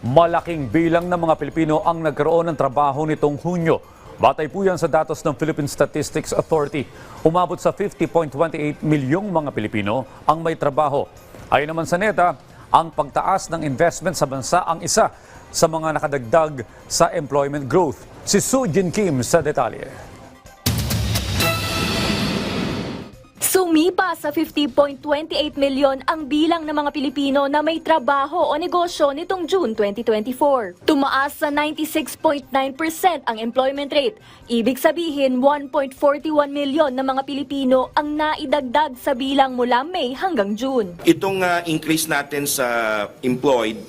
malaking bilang ng mga Pilipino ang nagkaroon ng trabaho nitong Hunyo. Batay po yan sa datos ng Philippine Statistics Authority. Umabot sa 50.28 milyong mga Pilipino ang may trabaho. Ayon naman sa NETA, ang pagtaas ng investment sa bansa ang isa sa mga nakadagdag sa employment growth. Si Soo Jin Kim sa detalye. Sumipa sa 50.28 milyon ang bilang ng mga Pilipino na may trabaho o negosyo nitong June 2024. Tumaas sa 96.9% ang employment rate. Ibig sabihin, 1.41 milyon na mga Pilipino ang naidagdag sa bilang mula May hanggang June. Itong ah, increase natin sa employed,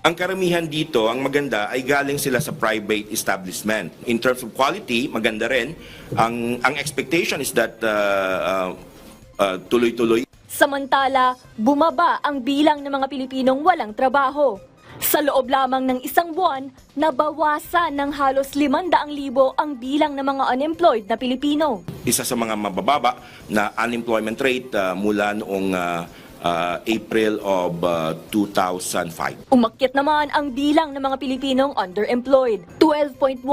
ang karamihan dito, ang maganda, ay galing sila sa private establishment. In terms of quality, maganda rin. Ang, ang expectation is that uh, uh, uh, tuloy-tuloy Samantala, bumaba ang bilang ng mga Pilipinong walang trabaho. Sa loob lamang ng isang buwan, nabawasan ng halos 500,000 ang bilang ng mga unemployed na Pilipino. isa sa mga mabababa na unemployment rate uh, mula noong uh, uh, April of uh, 2005. Umakyat naman ang bilang ng mga Pilipinong underemployed. 12.1%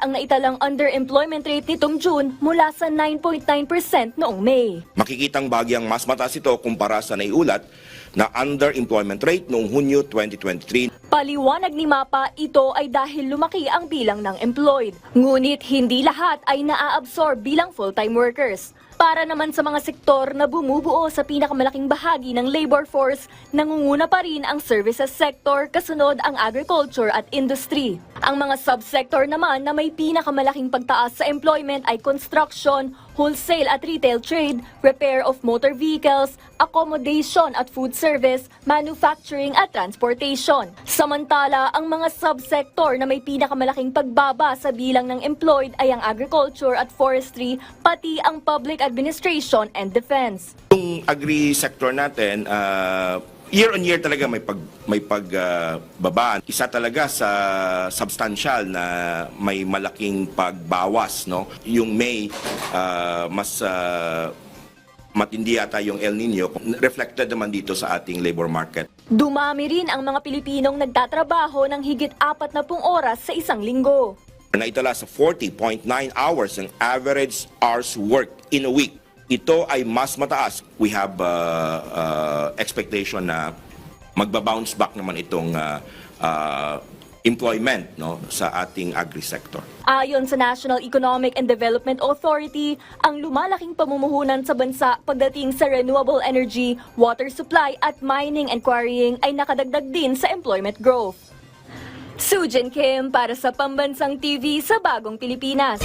ang naitalang underemployment rate nitong June mula sa 9.9% noong May. Makikitang bagyang mas mataas ito kumpara sa naiulat na underemployment rate noong Hunyo 2023 Paliwanag ni Mapa, ito ay dahil lumaki ang bilang ng employed. Ngunit hindi lahat ay naa-absorb bilang full-time workers. Para naman sa mga sektor na bumubuo sa pinakamalaking bahagi ng labor force, nangunguna pa rin ang services sector kasunod ang agriculture at industry. Ang mga subsector naman na may pinakamalaking pagtaas sa employment ay construction, wholesale at retail trade, repair of motor vehicles, accommodation at food service, manufacturing at transportation. Samantala, ang mga subsector na may pinakamalaking pagbaba sa bilang ng employed ay ang agriculture at forestry, pati ang public administration and defense. Yung agri sector natin, uh, year on year talaga may pag may pagbaba. Isa talaga sa substantial na may malaking pagbawas, no. Yung May uh, mas uh, matindi yata yung El Nino reflected naman dito sa ating labor market. Dumami rin ang mga Pilipinong nagtatrabaho ng higit apat na pung oras sa isang linggo. Naitala sa 40.9 hours ang average hours work in a week. Ito ay mas mataas. We have uh, uh, expectation na magbabounce back naman itong uh, uh, employment no sa ating agri-sector. Ayon sa National Economic and Development Authority, ang lumalaking pamumuhunan sa bansa pagdating sa renewable energy, water supply at mining and quarrying ay nakadagdag din sa employment growth. Sujin Kim para sa Pambansang TV sa Bagong Pilipinas.